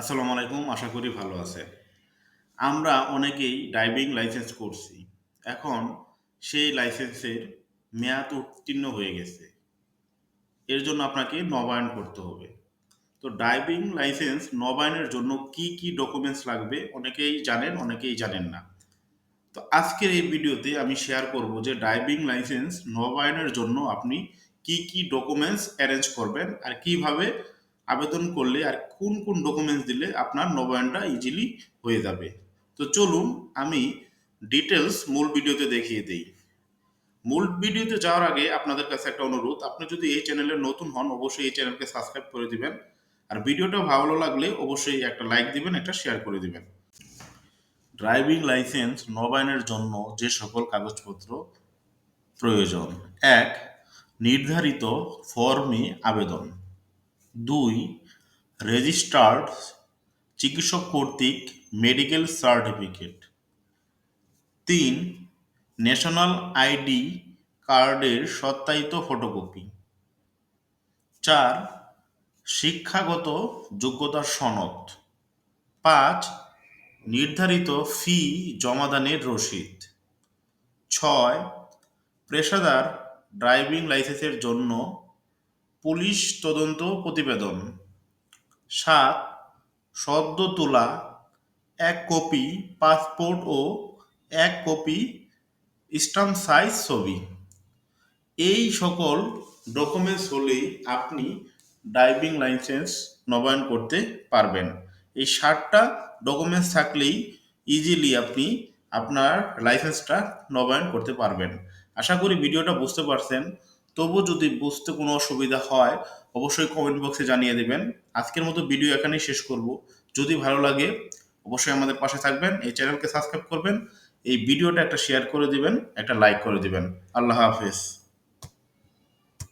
আসসালামু আলাইকুম, আশা করি ভালো আছে। আমরা অনেকেই ড্রাইভিং লাইসেন্স করছি। এখন সেই লাইসেন্সের মেয়াদ উত্তীর্ণ হয়ে গেছে। এর জন্য আপনাকে নবায়ন করতে হবে। তো ড্রাইভিং লাইসেন্স নবায়নের জন্য কি কি ডকুমেন্টস লাগবে অনেকেই জানেন অনেকেই জানেন না। তো আজকের এই ভিডিওতে আমি শেয়ার করব যে ড্রাইভিং লাইসেন্স নবায়নের জন্য আপনি কি কি ডকুমেন্টস অ্যারেঞ্জ করবেন আর কীভাবে আবেদন করলে আর কোন কোন ডকুমেন্টস দিলে আপনার নবায়নটা ইজিলি হয়ে যাবে। তো চলুন আমি ডিটেলস মূল ভিডিওতে দেখিয়ে দিই। মূল ভিডিওতে যাওয়ার আগে আপনাদের কাছে একটা অনুরোধ, আপনি যদি এই চ্যানেলে নতুন হন, অবশ্যই এই চ্যানেলকে সাবস্ক্রাইব করে দিবেন। আর ভিডিওটা ভালো লাগলে অবশ্যই একটা লাইক দিবেন, একটা শেয়ার করে দিবেন। ড্রাইভিং লাইসেন্স নবায়নের জন্য যে সকল কাগজপত্র প্রয়োজন। এক, নির্ধারিত ফর্মে আবেদন। দুই রেজিস্টার্ড চিকিৎসক কর্তৃক মেডিকেল সার্টিফিকেট। তিন ন্যাশনাল আইডি কার্ডের সত্যায়িত ফটোকপি। চার শিক্ষাগত যোগ্যতার সনদ। পাঁচ নির্ধারিত ফি জমাদানের রসিদ। ছয় পেশাদার ড্রাইভিং লাইসেন্সের জন্য পুলিশ তদন্ত প্রতিবেদন। সাত, সদ্য তোলা এক কপি পাসপোর্ট ও এক কপি স্টাম্প সাইজ ছবি। এই সকল ডকুমেন্টস হলেই আপনি ড্রাইভিং লাইসেন্স নবায়ন করতে পারবেন। এই ষাটটা ডকুমেন্টস থাকলেই ইজিলি আপনি আপনার লাইসেন্সটা নবায়ন করতে পারবেন। আশা করি ভিডিওটা বুঝতে পারছেন। তবু যদি বুঝতে কোনো অসুবিধা হয়, অবশ্যই কমেন্ট বক্সে জানিয়ে দেবেন। আজকের মতো ভিডিও এখানেই শেষ করব। যদি ভালো লাগে, অবশ্যই আমাদের পাশে থাকবেন, এই চ্যানেলকে সাবস্ক্রাইব করবেন, এই ভিডিওটা একটা শেয়ার করে দিবেন, একটা লাইক করে দিবেন। আল্লাহ হাফেজ।